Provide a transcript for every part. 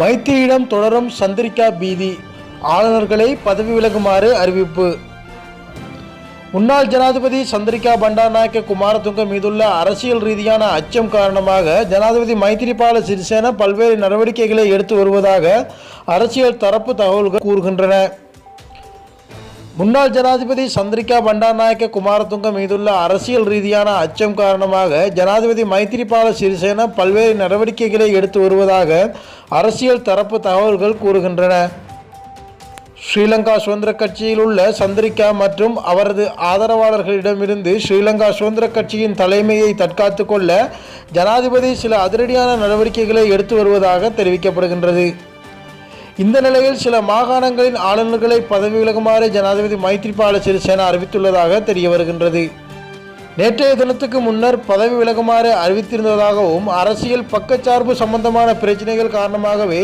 மைத்திரியிடம் தொடரும் சந்திரிகா பீதி ஆளுநர்களை பதவி விலகுமாறு அறிவிப்பு. முன்னாள் ஜனாதிபதி சந்திரிகா பண்டாநாயக்க குமாரதுங்க மீதுள்ள அரசியல் ரீதியான அச்சம் காரணமாக ஜனாதிபதி மைத்திரிபால சிறிசேன பல்வேறு நடவடிக்கைகளை எடுத்து வருவதாக அரசியல் தரப்பு தகவல்கள் கூறுகின்றன. முன்னாள் ஜனாதிபதி சந்திரிகா பண்டாநாயக்க குமாரதுங்க மீதுள்ள அரசியல் ரீதியான அச்சம் காரணமாக ஜனாதிபதி மைத்திரிபால சிறிசேன பல்வேறு நடவடிக்கைகளை எடுத்து வருவதாக அரசியல் தரப்பு தகவல்கள் கூறுகின்றன. ஸ்ரீலங்கா சுதந்திர கட்சியில் உள்ள சந்திரிகா மற்றும் அவரது ஆதரவாளர்களிடமிருந்து ஸ்ரீலங்கா சுதந்திர கட்சியின் தலைமையை தற்காத்து கொள்ள ஜனாதிபதி சில அதிரடியான நடவடிக்கைகளை எடுத்து வருவதாக தெரிவிக்கப்படுகின்றது. இந்த நிலையில் சில மாகாணங்களின் ஆளுநர்களை பதவி விலகுமாறு ஜனாதிபதி மைத்ரிபால சிறிசேனா அறிவித்துள்ளதாக தெரிய வருகின்றது. நேற்றைய தினத்துக்கு முன்னர் பதவி விலகுமாறு அறிவித்திருந்ததாகவும் அரசியல் பக்கச்சார்பு சம்பந்தமான பிரச்சனைகள் காரணமாகவே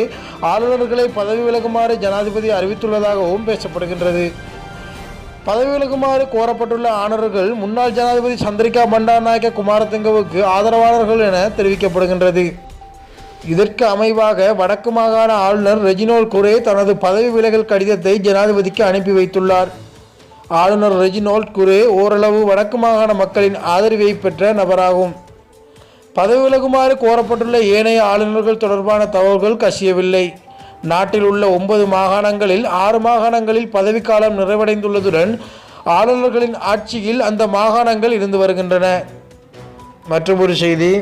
ஆளுநர்களை பதவி விலகுமாறு ஜனாதிபதி அறிவித்துள்ளதாகவும் பேசப்படுகின்றது. பதவி விலகுமாறு கோரப்பட்டுள்ள ஆணர்கள் முன்னாள் ஜனாதிபதி சந்திரிகா பண்டாநாயக்க குமாரதுங்கவுக்கு ஆதரவாளர்கள் என தெரிவிக்கப்படுகின்றது. இதற்கு அமைவாக வடக்கு மாகாண ஆளுநர் ரெஜினோல் குரே தனது பதவி விலகல் கடிதத்தை ஜனாதிபதிக்கு அனுப்பி வைத்துள்ளார். ஆளுநர் ரெஜினோல்ட் குரே ஓரளவு வடக்கு மாகாண மக்களின் ஆதரவை பெற்ற நபராகும். பதவி விலகுமாறு கோரப்பட்டுள்ள ஏனைய ஆளுநர்கள் தொடர்பான தகவல்கள் கசியவில்லை. நாட்டில் உள்ள ஒன்பது மாகாணங்களில் ஆறு மாகாணங்களில் பதவிக்காலம் நிறைவடைந்துள்ளதுடன் ஆளுநர்களின் ஆட்சியில் அந்த மாகாணங்கள் இருந்து வருகின்றன. மற்றும் ஒரு செய்தி.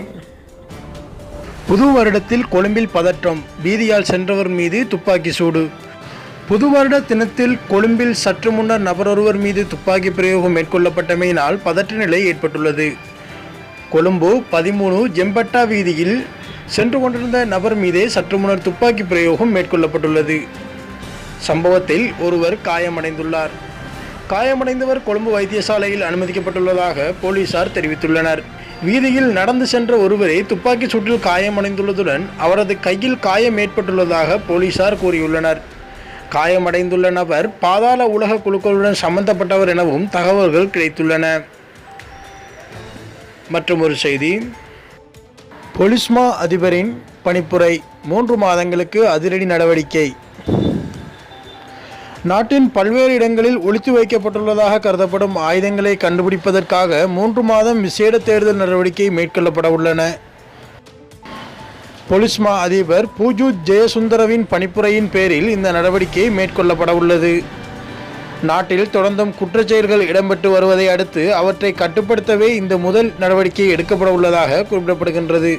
புது வருடத்தில் கொழும்பில் பதற்றம். வீதியால் சென்றவர் மீது துப்பாக்கி சூடு. புது வருட தினத்தில் கொழும்பில் சற்று முன்னர் நபரொருவர் மீது துப்பாக்கி பிரயோகம் மேற்கொள்ளப்பட்டமையினால் பதற்ற நிலை ஏற்பட்டுள்ளது. கொழும்பு பதிமூணு ஜெம்பட்டா வீதியில் சென்று கொண்டிருந்த நபர் மீதே சற்று முன்னர் துப்பாக்கி பிரயோகம் மேற்கொள்ளப்பட்டுள்ளது. சம்பவத்தில் ஒருவர் காயமடைந்துள்ளார். காயமடைந்தவர் கொழும்பு வைத்தியசாலையில் அனுமதிக்கப்பட்டுள்ளதாக போலீசார் தெரிவித்துள்ளனர். வீதியில் நடந்து சென்ற ஒருவரை துப்பாக்கி சூட்டில் காயமடைந்துள்ளதுடன் அவரது கையில் காயம் ஏற்பட்டுள்ளதாக போலீசார் கூறியுள்ளனர். காயமடைந்துள்ள நபர் பாதாள உலக குழுக்களுடன் சம்பந்தப்பட்டவர் எனவும் தகவல்கள் கிடைத்துள்ளன. மற்றும் ஒரு செய்தி. பொலிஸ்மா அதிபரின் பணிப்புரை மூன்று மாதங்களுக்கு அதிரடி நடவடிக்கை. நாட்டின் பல்வேறு இடங்களில் ஒளித்து வைக்கப்பட்டுள்ளதாக கருதப்படும் ஆயுதங்களை கண்டுபிடிப்பதற்காக மூன்று மாதம் விசேட தேடுதல் நடவடிக்கை மேற்கொள்ளப்பட உள்ளன. பொலிஸ்மா அதிபர் பூஜு ஜெயசுந்தரவின் பணிப்புரையின் பேரில் இந்த நடவடிக்கை மேற்கொள்ளப்பட உள்ளது. நாட்டில் தொடர்ந்தும் குற்றச்செயல்கள் இடம்பெற்று வருவதை அடுத்து அவற்றை கட்டுப்படுத்தவே இந்த முதல் நடவடிக்கை எடுக்கப்பட உள்ளதாக குறிப்பிடப்படுகின்றது.